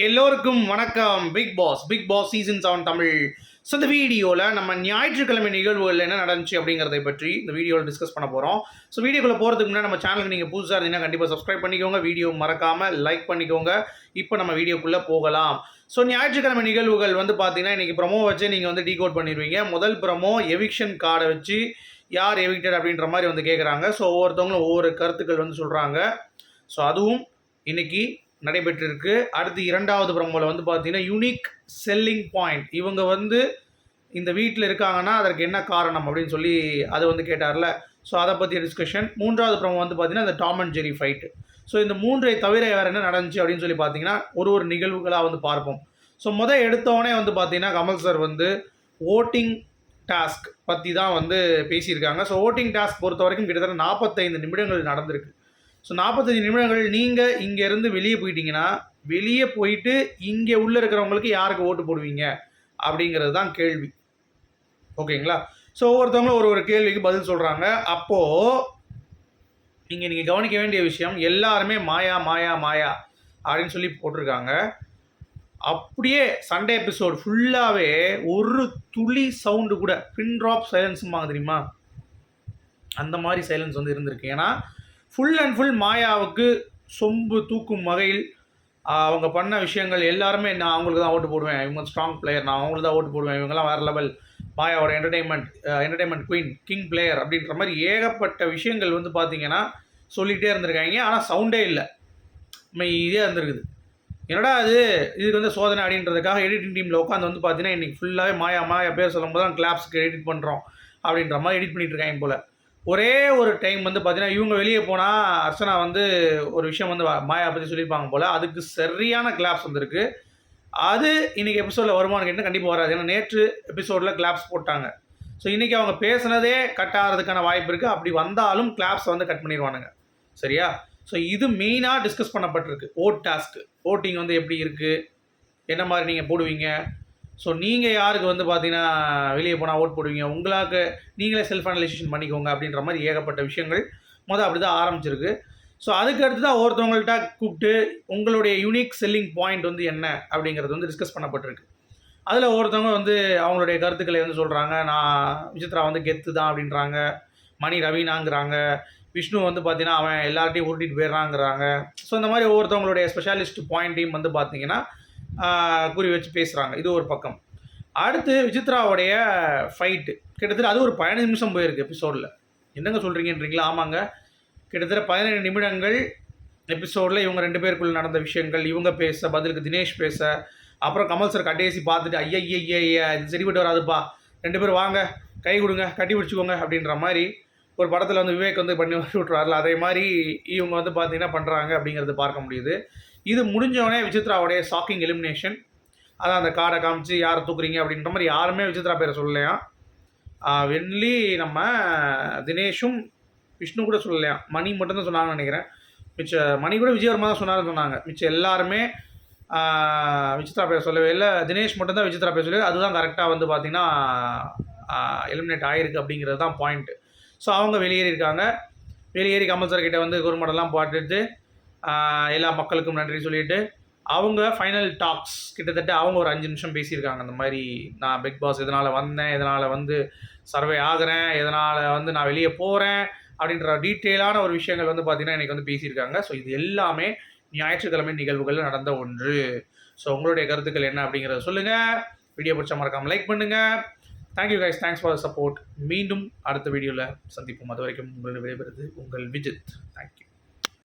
எல்லோருக்கும் வணக்கம். Bigg Boss Bigg Boss season seven Tamil. So இந்த வீடியோவில் நம்ம ஞாயிற்றுக்கிழமை நிகழ்வுகள் என்ன நடந்துச்சு அப்படிங்கிறதை பற்றி இந்த வீடியோவில் டிஸ்கஸ் பண்ண போகிறோம் ஸோ வீடியோக்குள்ளே போகிறதுக்கு முன்னாடி நம்ம சேனலுக்கு நீங்கள் புதுசாக இருந்தீங்கன்னா கண்டிப்பாக சப்ஸ்கிரைப் பண்ணிக்கோங்க. வீடியோ மறக்காமல் லைக் பண்ணிக்கோங்க. இப்போ நம்ம வீடியோக்குள்ளே போகலாம். ஸோ ஞாயிற்றுக்கிழமை நிகழ்வுகள் வந்து பார்த்தீங்கன்னா இன்றைக்கி ப்ரொமோ வச்சு நீங்கள் வந்து டீகோட் பண்ணிடுவீங்க முதல் ப்ரமோ எவிக்ஷன் கார்டை வச்சு யார் எவிக்டட் அப்படின்ற மாதிரி வந்து கேட்குறாங்க ஸோ ஒவ்வொருத்தவங்களும் ஒவ்வொரு கருத்துக்கள் வந்து சொல்கிறாங்க ஸோ அதுவும் இன்றைக்கி நடைபெற்றிருக்கு. அடுத்து இரண்டாவது ப்ரமோவில் வந்து பார்த்தீங்கன்னா யூனிக் செல்லிங் பாயிண்ட் இவங்க வந்து இந்த வீட்டில் இருக்காங்கன்னா அதற்கு என்ன காரணம் அப்படின்னு சொல்லி அதை வந்து கேட்டார்ல. ஸோ அதை பற்றிய டிஸ்கஷன் மூன்றாவது ப்ரமோ வந்து பார்த்தீங்கன்னா இந்த Tom and Jerry fight so இந்த மூன்றை தவிர வேறு என்ன நடந்துச்சு அப்படின்னு சொல்லி பார்த்தீங்கன்னா ஒரு ஒரு நிகழ்வுகளாக வந்து பார்ப்போம். ஸோ முதல் எடுத்தவொடனே வந்து பார்த்தீங்கன்னா கமல் சார் வந்து ஓட்டிங் டாஸ்க் பற்றி தான் வந்து பேசியிருக்காங்க. ஸோ ஓட்டிங் டாஸ்க் பொறுத்த வரைக்கும் கிட்டத்தட்ட நாற்பத்தைந்து நிமிடங்கள் நடந்திருக்கு. ஸோ நாற்பத்தஞ்சு நிமிடங்கள் நீங்கள் இங்கேருந்து வெளியே போயிட்டீங்கன்னா வெளியே போயிட்டு இங்கே உள்ளே இருக்கிறவங்களுக்கு யாருக்கு ஓட்டு போடுவீங்க? அப்படிங்கிறது தான் கேள்வி. ஓகேங்களா? ஸோ ஒவ்வொருத்தவங்களும் ஒரு ஒரு கேள்விக்கு பதில் சொல்கிறாங்க அப்போது இங்கே நீங்கள் கவனிக்க வேண்டிய விஷயம் எல்லாருமே மாயா மாயா மாயா அப்படின்னு சொல்லி போட்டிருக்காங்க. அப்படியே சண்டே எபிசோட் ஃபுல்லாகவே ஒரு துளி சவுண்டு கூட பின் ட்ராப் சைலன்ஸுமா தெரியுமா? அந்த மாதிரி சைலன்ஸ் வந்து இருந்திருக்கு. ஏன்னா ஃபுல் அண்ட் ஃபுல் மாயாவுக்கு சொம்பு தூக்கும் வகையில் அவங்க பண்ண விஷயங்கள் எல்லாருமே நான் அவங்களுக்கு தான் ஓட்டு போடுவேன். இவங்க ஸ்ட்ராங் பிளேயர் நான் அவங்களுக்கு தான் ஓட்டு போடுவேன். இவங்கெல்லாம் வேறு level மாயாவோட entertainment entertainment queen king player அப்படின்ற மாதிரி ஏகப்பட்ட விஷயங்கள் வந்து பார்த்தீங்கன்னா சொல்லிகிட்டே இருந்திருக்காங்க. ஆனால் சவுண்டே இல்லை. இதே இருந்திருக்குது. என்னடா அது இதுக்கு வந்து சோதனை அப்படின்றதுக்காக எடிட்டிங் டீமில் உட்காந்து வந்து பார்த்தீங்கன்னா இன்றைக்கி ஃபுல்லாகவே மாயா மாயா பேர் சொல்லும்போது தான் கிளாப்ஸ்க்கு எடிட் பண்ணுறோம் அப்படின்ற மாதிரி எடிட் பண்ணிகிட்டு இருக்காங்க போல். ஒரே ஒரு டைம் வந்து பார்த்தீங்கன்னா இவங்க வெளியே போனால் அர்ச்சனா வந்து ஒரு விஷயம் வந்து மாயா பற்றி சொல்லியிருப்பாங்க போல் அதுக்கு சரியான கிளாப்ஸ் வந்திருக்கு. அது இன்றைக்கி எபிசோடில் வருமானு கேட்டால் கண்டிப்பாக வராது. ஏன்னா நேற்று எபிசோடில் கிளாப்ஸ் போட்டாங்க. ஸோ இன்றைக்கி அவங்க பேசுனதே கட் ஆகிறதுக்கான வாய்ப்பு இருக்குது அப்படி வந்தாலும் கிளாப்ஸ் வந்து கட் பண்ணிடுவானுங்க. சரியா? ஸோ இது மெயினாக டிஸ்கஸ் பண்ணப்பட்டிருக்கு. ஓட் டாஸ்க்கு ஓட்டிங் வந்து எப்படி இருக்குது என்ன மாதிரி நீங்கள் போடுவீங்க? ஸோ நீங்கள் யாருக்கு வந்து பார்த்தீங்கன்னா வெளியே போனால் ஓட் போடுவீங்க? உங்களாக்கு நீங்களே செல்ஃப் அனலைசேஷன் பண்ணிக்கோங்க அப்படின்ற மாதிரி ஏகப்பட்ட விஷயங்கள் மொதல் அப்படி தான் ஆரம்பிச்சிருக்கு. ஸோ அதுக்கு அடுத்து தான் ஒவ்வொருத்தவங்கள்ட்ட கூப்பிட்டு உங்களுடைய யூனிக் செல்லிங் பாயிண்ட் வந்து என்ன அப்படிங்கிறது வந்து டிஸ்கஸ் பண்ணப்பட்டிருக்கு. அதில் ஒவ்வொருத்தவங்க வந்து அவங்களுடைய கருத்துக்களை வந்து சொல்கிறாங்க நான் விசித்ரா வந்து கெத்து தான் அப்படின்றாங்க. மணி ரவீனாங்கிறாங்க. விஷ்ணு வந்து பார்த்தீங்கன்னா அவன் எல்லார்ட்டையும் உருட்டிட்டு போயிடுறாங்கிறாங்க. ஸோ இந்த மாதிரி ஒவ்வொருத்தவங்களுடைய ஸ்பெஷாலிஸ்ட் பாயிண்ட்டையும் வந்து பார்த்தீங்கன்னா குறி வச்சு பேசுகிறாங்க இது ஒரு பக்கம். அடுத்து விசித்ராவுடைய ஃபைட்டு கிட்டத்தட்ட அது ஒரு பதினஞ்சு நிமிஷம் போயிருக்கு எபிசோடில் என்னங்க சொல்கிறீங்கன்றீங்களா ஆமாங்க. கிட்டத்தட்ட பதினேழு நிமிடங்கள் எபிசோடில் இவங்க ரெண்டு பேருக்குள்ள நடந்த விஷயங்கள் இவங்க பேச பதிலுக்கு தினேஷ் பேச அப்புறம் கமல் சார் கட்டேசி பார்த்துட்டு ஐயா ஐயா ஐயா இது சரிப்பட்டு வராதுப்பா. ரெண்டு பேரும் வாங்க கை கொடுங்க கட்டி பிடிச்சிக்கோங்க அப்படின்ற மாதிரி ஒரு படத்தில் வந்து விவேக் வந்து பண்ணி விட்டுருவார்ல அதே மாதிரி இவங்க வந்து பார்த்தீங்கன்னா பண்ணுறாங்க அப்படிங்கிறது பார்க்க முடியுது. இது முடிஞ்சவொடனே விசித்ராவுடைய ஷாக்கிங் எலிமினேஷன் அதான் அந்த கார்டை காமிச்சு யாரை தூக்குறீங்க அப்படின்ற மாதிரி யாருமே விசித்ரா பேரை சொல்லலையா? வென்லி நம்ம தினேஷும் விஷ்ணு கூட சொல்லலையா? மணி மட்டும்தான் சொன்னாங்கன்னு நினைக்கிறேன். மிச்ச மணி கூட விஜயவர்மா தான் சொன்னார்னு சொன்னாங்க. மிச்சம் எல்லாருமே விசித்ரா பேர் சொல்லவே இல்லை. தினேஷ் மட்டும்தான் விசித்ரா பேர் சொல்லி அதுதான் கரெக்டாக வந்து பார்த்திங்கன்னா எலிமினேட் ஆகிருக்கு அப்படிங்கிறது தான் பாயிண்ட்டு ஸோ அவங்க வெளியேறியிருக்காங்க. வெளியேறி கமல் சார் கிட்டே வந்து குருமடெல்லாம் போட்டுட்டு எல்லா மக்களுக்கும் நன்றி சொல்லிட்டு அவங்க ஃபைனல் டாக்ஸ் கிட்டத்தட்ட அவங்க ஒரு அஞ்சு நிமிஷம் பேசியிருக்காங்க. அந்த மாதிரி நான் பிக் பாஸ் எதனால் வந்தேன் எதனால் வந்து சர்வே ஆகிறேன் எதனால் வந்து நான் வெளியே போகிறேன் அப்படின்ற டீட்டெயிலான ஒரு விஷயங்கள் வந்து பார்த்திங்கன்னா எனக்கு வந்து பேசியிருக்காங்க. ஸோ இது எல்லாமே ஞாயிற்றுக்கிழமை நிகழ்வுகளில் நடந்த ஒன்று. ஸோ உங்களுடைய கருத்துக்கள் என்ன அப்படிங்கிறத சொல்லுங்கள் வீடியோ பிடிச்ச மறக்காமல் லைக் பண்ணுங்கள் thank you guys thanks for support மீண்டும் அடுத்த வீடியோவில் சந்திப்போம். அது வரைக்கும் உங்களுடைய விடைபெறுது உங்கள் விஜித். தேங்க்யூ